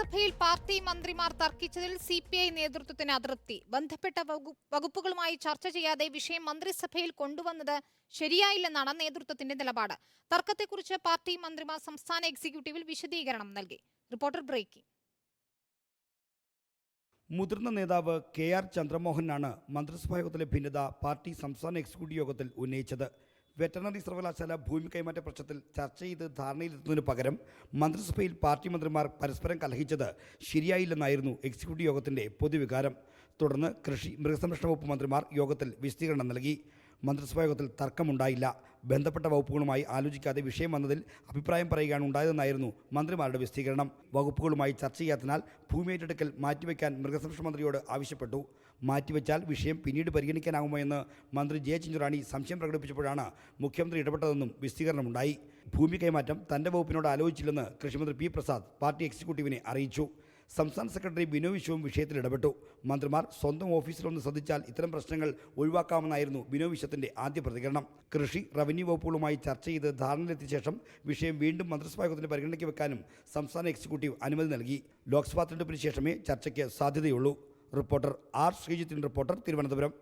മന്ത്രിസഭയിൽ പാർട്ടി മന്ത്രിമാർ തർക്കിച്ചതിൽ C P I നേതൃത്വത്തിന് അതൃപ്തി. ബന്ധപ്പെട്ട വകുപ്പുകളുമായി ചർച്ച ചെയ്യാതെ വിഷയം മന്ത്രിസഭയിൽ കൊണ്ടുവന്നത് ശരിയായില്ലെന്നാണ് നേതൃത്വത്തിന്റെ നിലപാട്. തർക്കത്തെക്കുറിച്ച് പാർട്ടി മന്ത്രിമാർ സംസ്ഥാന എക്സിക്യൂട്ടീവിൽ വിശദീകരണം നൽകി. Reporter breaking. മുതിർന്ന നേതാവ് കെ ആർ ചന്ദ്രമോഹനാണ് മന്ത്രിസഭാ യോഗത്തിലെ ഭിന്നത പാർട്ടി സംസ്ഥാന എക്സിക്യൂട്ടീവ് യോഗത്തിൽ ഉന്നയിച്ചത്. വെറ്ററിനറി സർവകലാശാല ഭൂമി കൈമാറ്റ പ്രശ്നത്തിൽ ചർച്ച ചെയ്ത് ധാരണയിലെത്തുന്നതിന് പകരം മന്ത്രിസഭയിൽ പാർട്ടി മന്ത്രിമാർ പരസ്പരം കലഹിച്ചത് ശരിയായില്ലെന്നായിരുന്നു എക്സിക്യൂട്ടീവ് യോഗത്തിന്റെ പൊതുവികാരം. തുടർന്ന് കൃഷി മൃഗസംരക്ഷണ വകുപ്പ് മന്ത്രിമാർ യോഗത്തിൽ വിശദീകരണം നൽകി. മന്ത്രിസഭാ യോഗത്തിൽ തർക്കമുണ്ടായില്ല. ബന്ധപ്പെട്ട വകുപ്പുകളുമായി ആലോചിക്കാതെ വിഷയം വന്നതിൽ അഭിപ്രായം പറയുകയാണ് ഉണ്ടായതെന്നായിരുന്നു മന്ത്രിമാരുടെ വിശദീകരണം. വകുപ്പുകളുമായി ചർച്ച ചെയ്യാത്തതിനാൽ ഭൂമി ഏറ്റെടുക്കൽ മാറ്റിവെക്കാൻ മൃഗസംരക്ഷണ മന്ത്രിയോട് ആവശ്യപ്പെട്ടു. മാറ്റിവെച്ചാൽ വിഷയം പിന്നീട് പരിഗണിക്കാനാകുമോ എന്ന് മന്ത്രി ജെ ചിഞ്ചുറാണി സംശയം പ്രകടിപ്പിച്ചപ്പോഴാണ് മുഖ്യമന്ത്രി ഇടപെട്ടതെന്നും വിശദീകരണമുണ്ടായി. ഭൂമി കൈമാറ്റം തന്റെ വകുപ്പിനോട് ആലോചിച്ചില്ലെന്ന് കൃഷിമന്ത്രി പി പ്രസാദ് പാർട്ടി എക്സിക്യൂട്ടീവിനെ അറിയിച്ചു. സംസ്ഥാന സെക്രട്ടറി ബിനോ വിശ്വവും വിഷയത്തിൽ ഇടപെട്ടു. മന്ത്രിമാർ സ്വന്തം ഓഫീസിലൊന്ന് ശ്രദ്ധിച്ചാൽ ഇത്തരം പ്രശ്നങ്ങൾ ഒഴിവാക്കാമെന്നായിരുന്നു ബിനോ വിശ്വത്തിന്റെ ആദ്യ പ്രതികരണം. കൃഷി റവന്യൂ വകുപ്പുകളുമായി ചർച്ച ചെയ്ത് ധാരണയിലെത്തിയ ശേഷം വിഷയം വീണ്ടും മന്ത്രിസഭാ യോഗത്തിന്റെ പരിഗണനയ്ക്ക് വെക്കാനും സംസ്ഥാന എക്സിക്യൂട്ടീവ് അനുമതി നൽകി. ലോക്സഭാ തെരഞ്ഞെടുപ്പിന് ശേഷമേ ചർച്ചയ്ക്ക് സാധ്യതയുള്ളൂ. റിപ്പോർട്ടർ ആർ ശ്രീജിത്തിൻ റിപ്പോർട്ടർ തിരുവനന്തപുരം.